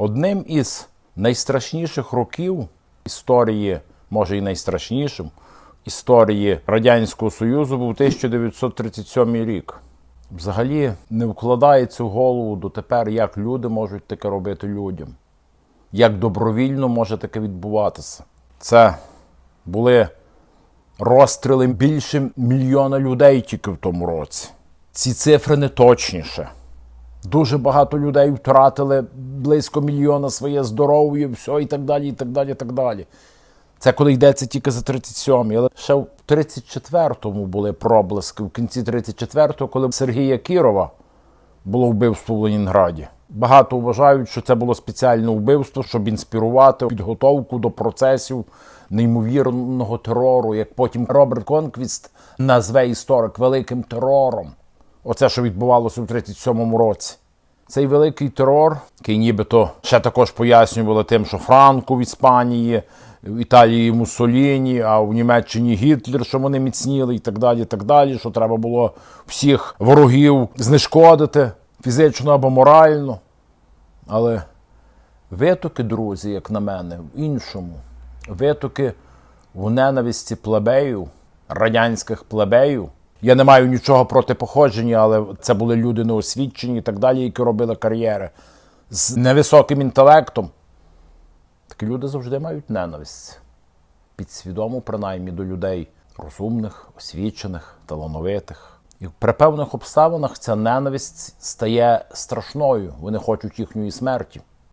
Одним із найстрашніших років історії, може і найстрашнішим, історії Радянського Союзу був 1937 рік. Взагалі не вкладається в голову дотепер, як люди можуть таке робити людям, як добровільно може таке відбуватися. Це були розстріли більше мільйона людей тільки в тому році. Ці цифри не точніше. Дуже багато людей втратили близько мільйона своє здоров'я, все і так далі, і так далі, і так далі. Це коли йдеться тільки за 37-й. Але ще в 34-му були проблиски, в кінці 34-го, коли Сергія Кірова було вбивство в Ленінграді. Багато вважають, що це було спеціальне вбивство, щоб інспірувати підготовку до процесів неймовірного терору, як потім Роберт Конквіст назве історик великим терором. Оце, що відбувалося у 37-му році. Цей великий терор, який нібито ще також пояснювали тим, що Франко в Іспанії, в Італії Муссоліні, а в Німеччині Гітлер, що вони міцніли, і так далі, і так далі, що треба було всіх ворогів знешкодити фізично або морально. Але витоки, друзі, як на мене, в іншому. Витоки в ненависті плебеїв, радянських плебеїв. Я не маю нічого проти походження, але це були люди неосвічені і так далі, які робили кар'єри з невисоким інтелектом. Такі люди завжди мають ненависть. Підсвідому, принаймні, до людей розумних, освічених, талановитих. І при певних обставинах ця ненависть стає страшною. Вони хочуть їхньої смерті.